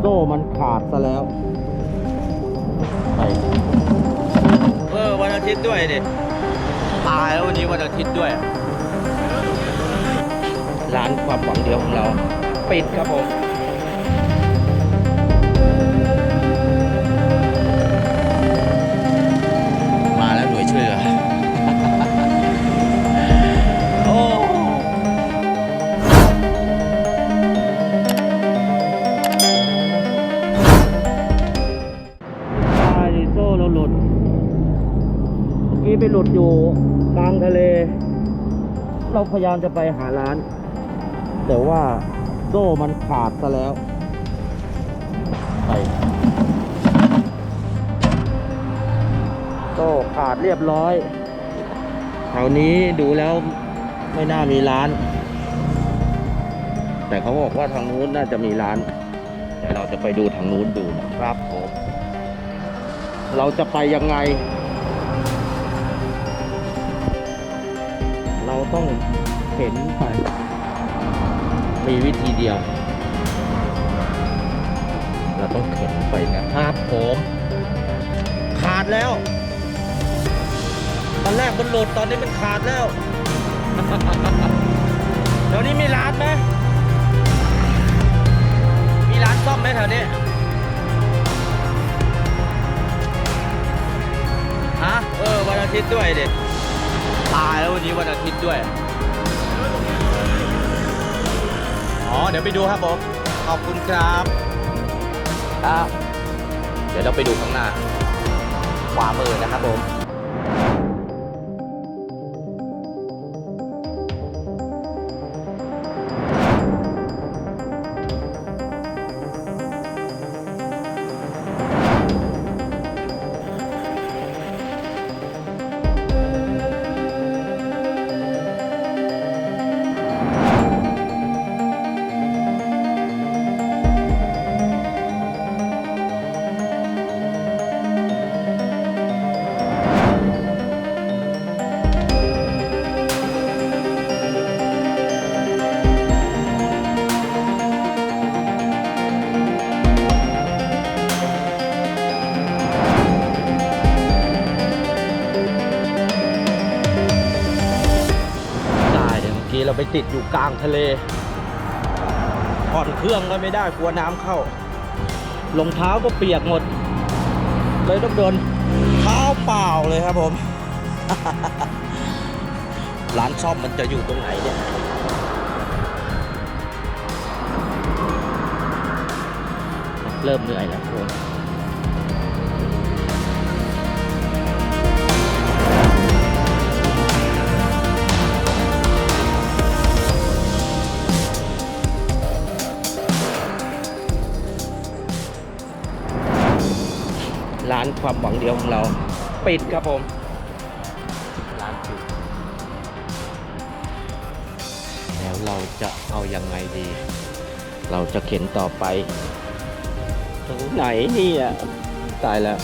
โซ่มันขาดซะแล้วไปเออวันอาทิตย์ด้วยดิตายแล้ววันนี้วันอาทิตย์ด้วย ร้านความหวังเดียวของเรา ปิดครับผม ไปหลุดอยู่กลางทะเล เราพยายามจะไปหาร้าน แต่ว่าโซ่มันขาดซะแล้ว ไปโซ่ขาดเรียบร้อย แถวนี้ดูแล้วไม่น่ามีร้าน แต่เขาบอกว่าทางนู้นน่าจะมีร้านเดี๋ยวเราจะไปดูทางนู้นดูนะครับผม เราจะไปยังไง เราต้องเข็นไปมีวิธีเดียว เราต้องเข็นไปนะครับผมขาดแล้ว ตอนแรกมันโหลดตอนนี้มันขาดแล้วเดี๋ยวนี้มีร้านไหมมีร้านซ่อมไหมแถวนี้ฮะเออวันอาทิตย์ด้วยเดิ ตายแล้ววันนี้วันอาทิตย์ด้วย อ๋อ เดี๋ยวไปดูครับผม ขอบคุณครับครับเดี๋ยวเราไปดูข้างหน้าขวามือนะครับผม เดี๋ยวเมื่อกี้เราไปติดอยู่กลางทะเลผ่อนเครื่องก็ไม่ได้กลัวน้ำเข้ารองเท้าก็เปียกหมด เลยต้องเดินเท้าเปล่าเลยครับผม ร้านซ่อมมันจะอยู่ตรงไหนเนี่ยเริ่มเหนื่อยแล้วทุกคน เดียวของเรา ปิดครับผมร้านปิดแล้วเราจะเอาอยังไงดี เราจะเข็นต่อไปตรงไหนเนี่ยตายแล้ว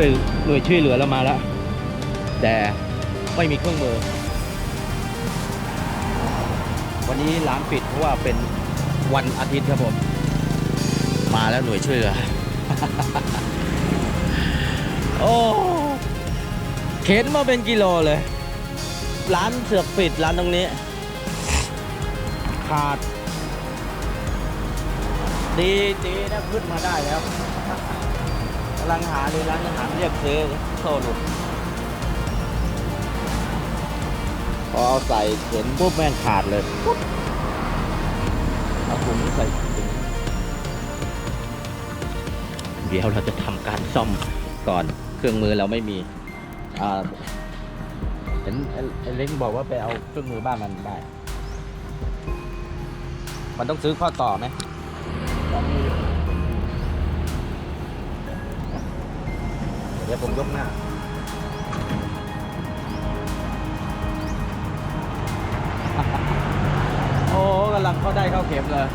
ช่วยหน่วยช่วยเหลือเรามาแล้ว แต่ไม่มีเครื่องมือ วันนี้ร้านปิดเพราะว่าเป็นวันอาทิตย์ครับผม มาแล้วหน่วยช่วยเหลือ โอ้เข็นมาเป็นกิโลเลย ร้านเสือกปิดร้านตรงนี้ ขาด ดีดีนะขึ้นมาได้แล้ว กำลังหาดูร้านอาหารเรียกซื้อโซ่หลุดพอเอาใส่เข็นปุ๊บแม่งขาดเลยปุ๊บเอาถุงใส่ถุงเดี๋ยวเราจะทำการซ่อมก่อนเครื่องมือเราไม่มีอ่าเห็นไอ้ไอ้เล้งบอกว่าไปเอาเครื่องมือบ้านมันได้ มันต้องซื้อข้อต่อไหม เดี๋ยวผมยกหน้าโอ้กำลังเข้าได้เข้าเข็มเลย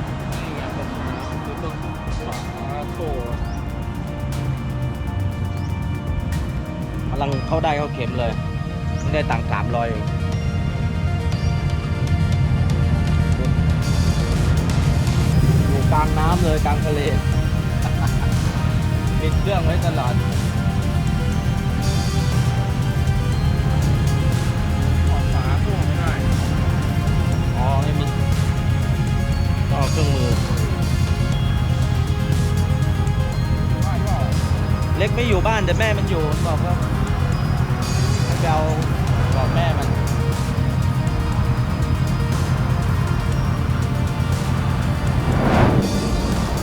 มาโถกำลังเข้าได้เข้าเข็มเลยไม่ได้ตังค์สามร้อยอยู่กลางน้ำเลยกลางทะเลปิดเครื่องไว้ตลอด ก็เอาเครื่องมือ เล็กไม่อยู่บ้านแต่แม่มันอยู่บอกว่าไปเอาบอกแม่มัน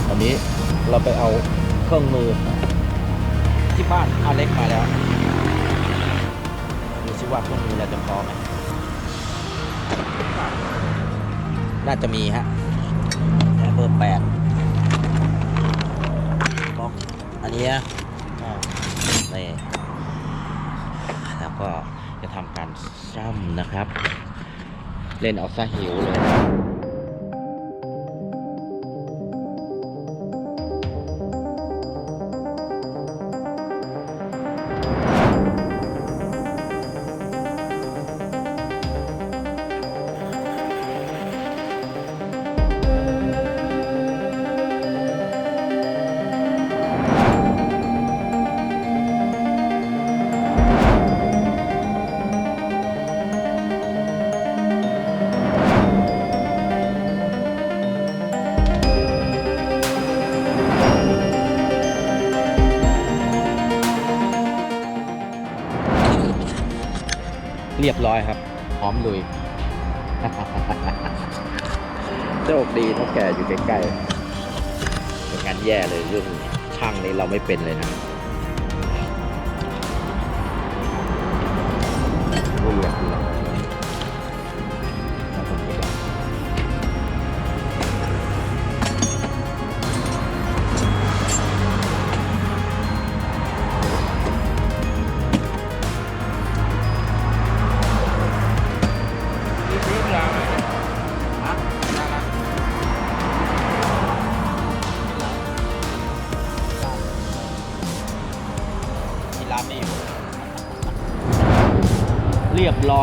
ตอนนี้เราไปเอาเครื่องมือ ที่บ้านอาเล็กมาแล้วดูสิว่าเครื่องมือเราจะพอไหมน่าจะมีฮะ อร์เบอร์แปดบล็อกอันนี้นะนี่แล้วก็จะทำการซ่อมนะครับ เล่นเอาซะหิวเลย ยบร้อยครับ พร้อมลุย โชคดีเท่าแก่อยู่ใกล้ๆเป็นงานแย่เลยเรื่องช่างนี้เราไม่เป็นเลยนะ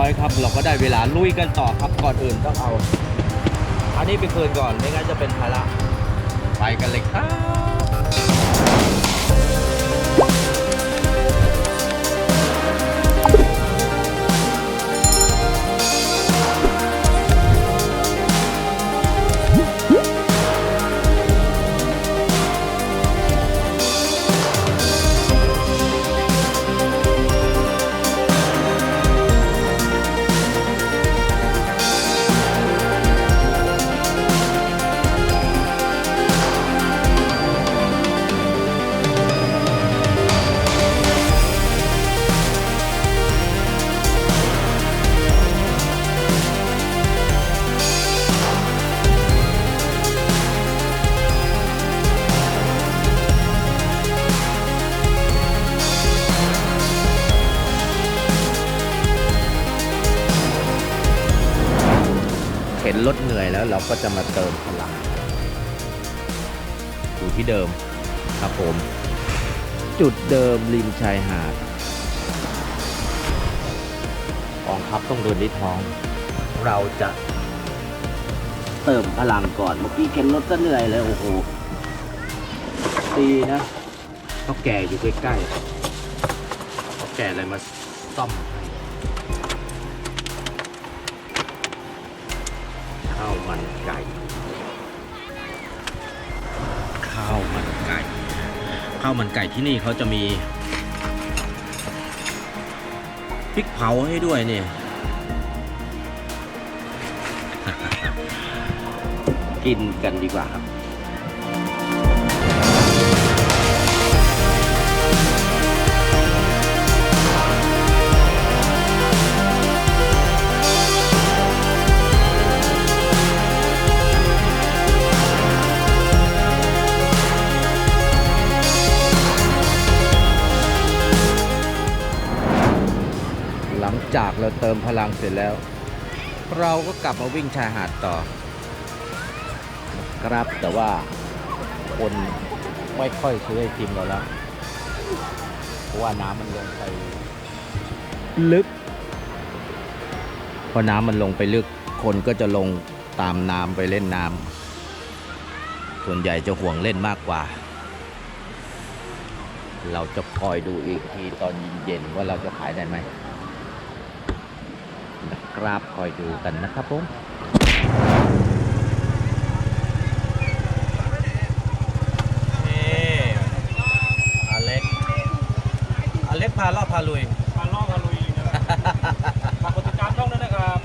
อยครับ เราก็ได้เวลาลุยกันต่อครับก่อนอื่นต้องเอา อันนี้ไปคืนก่อนไม่งั้นจะเป็นภาระไปกันเลยครับ เห็นรถเหนื่อยแล้วเราก็จะมาเติมพลังอยู่ที่เดิมครับผม จุดเดิมริมชายหาดกองทัพต้องเดินด้วยท้อง เราจะเติมพลังก่อนเมื่อกี้เข็นรถก็เหนื่อยเลยโอ้โหดีนะเขาแก่อยู่ใกล้ๆเขาแก่เลยมาซ่อม ไก่ข้าวมันไก่ข้าวมันไก่ที่นี่เขาจะมีพริกเผาให้ด้วยเนี่ยกินกันดีกว่าครับ เราเติมพลังเสร็จแล้ว เราก็กลับมาวิ่งชายหาดต่อ ครับแต่ว่าคนไม่ค่อยซื้อไอติมเราแล้วเพราะว่าน้ำมันลงไป ลึก พอน้ำมันลงไปลึก คนก็จะลงตามน้ำไปเล่นน้ำส่วนใหญ่จะห่วงเล่นมากกว่า เราจะคอยดูอีกทีตอนเย็นๆว่าเราจะขายได้ไหม นะครับ คอยดูกันนะครับผมนี่อเล็กอเล็กพาล่อพาลุย มาล่อมาลุยนะครับฝากกดติดตามช่องด้วยนะครับ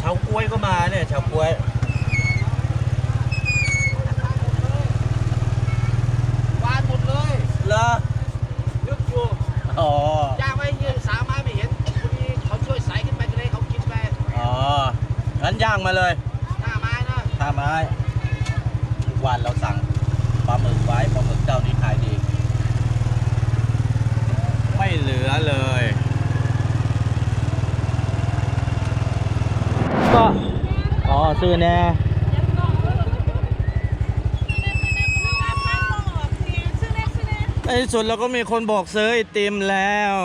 ชาวกล้วยก็มาเนี่ยชาวกล้วย วานหมดเลย เหรอ ลึกอยู่ อ๋อ ย่างไว้ยืนสามไม้ไม่เห็นคนนี้เขาช่วยใส่ขึ้นไปจะได้เขากินไป อ๋องั้นย่าง มาเลยหน้าไม้นะห้าไม้ทุกวันเราสั่งปลาหมึกไว้ปลาหมึกเจ้านี้ขายดี ไม่เหลือเลย ก็อ๋อซื้อแน่ในที่สุดเราก็มีคนบอกซื้อไอติมแล้ว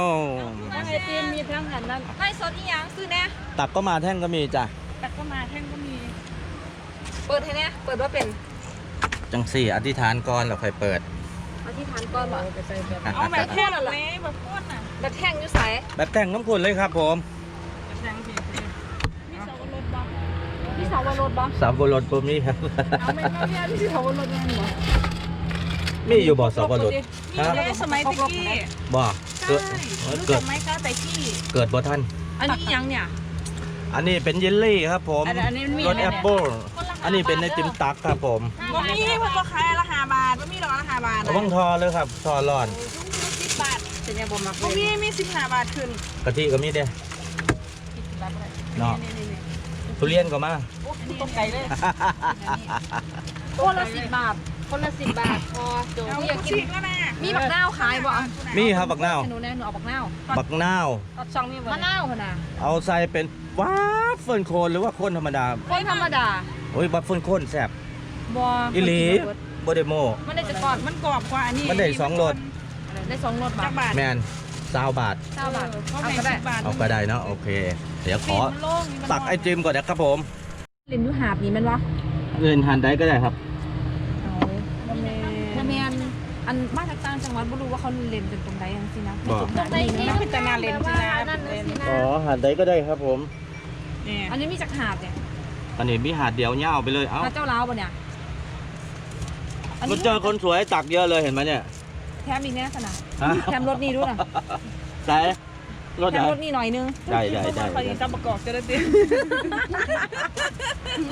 ทั้งไอติมมีทั้งอันนั้นไล่สดอีหยังซื้อแน่ ตักก็มาแท่งก็มีจ้ะแต่ก็ มาแท่งก็มี เปิดให้แน่เปิดว่าเป็นจังสี่อธิษฐานก่อนเราค่อยเปิดเอาที่ทานก้อนบ่เอาแบบแค่แบบนี้แบบพูดน่ะแบบแท่งอยู่ใสแบบแต่งน้ำขุนเลยครับผมแทงผิดสิมีสาวรถบ่มีสาวรถบ่สามบรถผมมีครับเอาไม่ไม่ไม่มีสาวรถแม่นบ่มีอยู่บ่อสองบรถฮะเด้สมัยตะกี้บ่เกิดรู้เกิจัดกไหมคะตะกี้เกิดบ่ท่านอันนี้อีหยังเนี่ย อันนี้เป็นเยลลี่ครับผมอันอันนี้มีรสอะไรแอเนี่ยปเปิ้ลอันนี้เป็นไอติมตักครับผมบ่มีเพิ่นก็ขายละห้าบาทบ่มีดอกละห้าบาทระวังทอเลยครับทอร้อนสิบบาทเป็นยังบ่มักบ่มีมีสิบห้าบาทขึ้นกะทิก็มีเด้เนาะทุเรียนก็มาต้มไก่เลยคนละสิบบาท คนละสิบบาทพอโจเอาอยากกิชินกแล้วนะมีบักนาวขายบ่อะมีครับบักนาวให้หนูแน่หนูเอาบักนาวบักนาวตัดช่องนี่มะนาวหั่นน่ะเอาใส่เป็นวัฟเฟิลโคนหรือว่าโคนธรรมดาคนธรรมดาโอ้ยวัฟเฟิลโคนแซ่บบ่อีหลีบ่ได้โมมันได้จะกอดมันกรอบกว่าอันนี้มันได้สองรสได้สองรสบาจัทกบาทแมนซาวบาทเก้าบาทเขาเอาแบ่งก็ได้สิบบาทเอาก็ได้เนาะโอเค เดี๋ยวขอมันโล่งนี่มันตักไอติมก่อนนะครับผมเล่นอยู่หาบนี่แมันวะเงินหันได้ก็ได้ครับถ้าแมน อันมาจากต่างจังหวัดบ่รู้ว่าเขาเล่นเป็นตรงใดจังซี่นะบ่ ตรงใดนี่มันเป็นตนาเลนสินะนั่นน่ะสินะอ๋อหันได้ก็ได้ครับผมเนี่ยอันนี้มีจากหาบเนี่ยอันนี้มีหาดเดียวเง่าไปเลยเอ้าหาเจ้าลาวบ่เนี่ยอันมันี้นเจอคนสวยตักเยอะเลยเห็นไหมเนี่ยแถมอีกแน่ขนาดฮะแถมรถนี่ด้วยนะใส่รถแถไหนมรถนี่หน่อยนึงได้ได้ได้ คอยจะประกอบจะได้ติ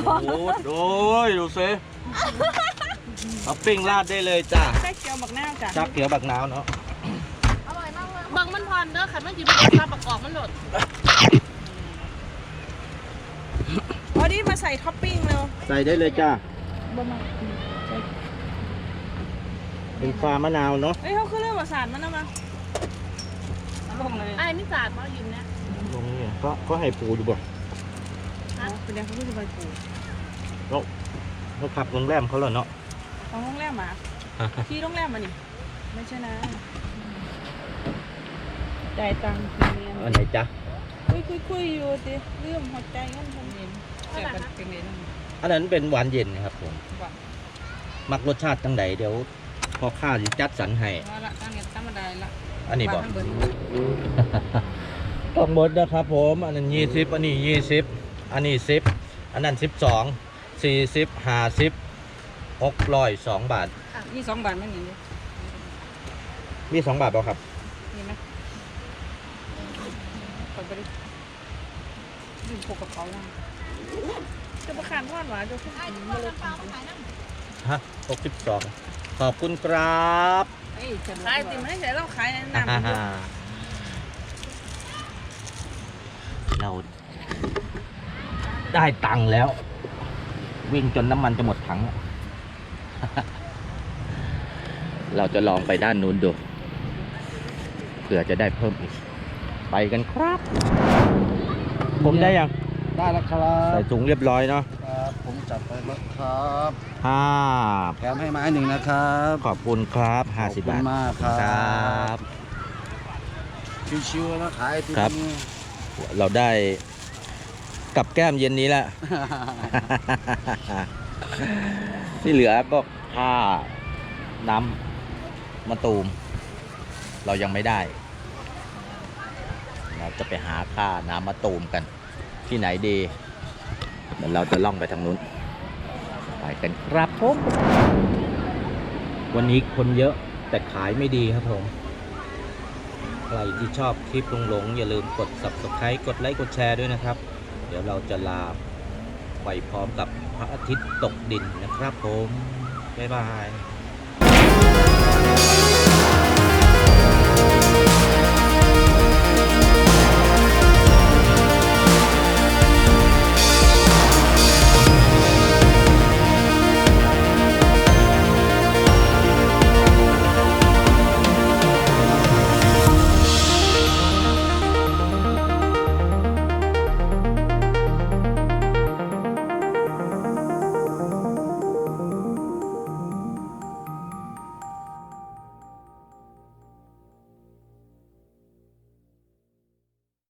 โอ้โหโอ้ยดูซิ เอาปิ้งราดได้เลยจ้าใส่เกี๊ยวบักหน้าจ้ะชักเขียวบักนาวเนาะอร่อยมากเลยเบิ่งมันพรเด้อขันมันหยิบมันทำประกอบมันหลดพอดีมาใส่ท็อปปิ้งเร็วใส่ได้เลยจ้าบ่มาเป็นฟ้ามะนาวเนาะเฮ้ยเขาคือเรื่องภาษามันนะมาลงเลยไอ้ไม่สาดมายืมเนี่ยตรงนี้ก็ก็ให้ปูดูบ่เป็นยังเขาคือใบปูเขาขับโรงแรมเขาเหรอเนาะ ของโรงแรมมาที่โรงแรมมานี่ไม่ใช่นะจ่ายตังค์เนียนอันไหนจ๊ะคุยคุยคุยอยู่ดิเรื่องหัวใจงั้นทำเองเจอกันเป็นเองอันนั้นเป็นหวานเย็นนะครับผมว่ามักรสชาติตั้งใดเดี๋ยว พอข้าจะจัดสรรให้ว่าละตั้งเงินธรรมดาละอันนี้บอกว่าทั้งเบิดต้องหมดนะครับผม อันนั้นยี่สิบอันนี้ยี่สิบอันนี้สิบอันนั้นสิบสองสี่สิบห้าสิบ หกร้อยสองบาทยี่สองบาทไม่หนีเลยมีสองบาทเปล่าครับ มีไหมกดไปดิยืมพกกระเป๋ามาจะประคานทอดหวานจะขึ้นมาเลยฮะหกสิบสองขอบคุณครับขายติมให้เสร็จเราขายน้ำเราได้ตังค์แล้ว วิ่งจนน้ำมันจะหมดถังอะ เราจะลองไปด้านนู้นดู เผื่อจะได้เพิ่มอีก ไปกันครับ ผมได้ยัง ได้แล้วครับใส่ถุงเรียบร้อยเนาะครับผมจัดไปแล้วครับห้าแถมให้ไม้หนึ่งนะครับขอบคุณครับห้าสิบบาท ขอบคุณมากครับครับชิวๆแล้วขายไอติมครับเราได้กับแก้มเย็นนี้แล้ว ที่เหลือก็ค่าน้ำมะตูม เรายังไม่ได้ เราจะไปหาค่าน้ำมะตูมกันที่ไหนดีเดี๋ยวเราจะล่องไปทางนู้น ไปกันครับผมวันนี้คนเยอะแต่ขายไม่ดีครับผม ใครที่ชอบคลิปหลงๆอย่าลืมกด subscribe กดไลค์กดแชร์ด้วยนะครับ เดี๋ยวเราจะลาไปพร้อมกับ พระอาทิตย์ตกดินนะครับผม บ๊ายบาย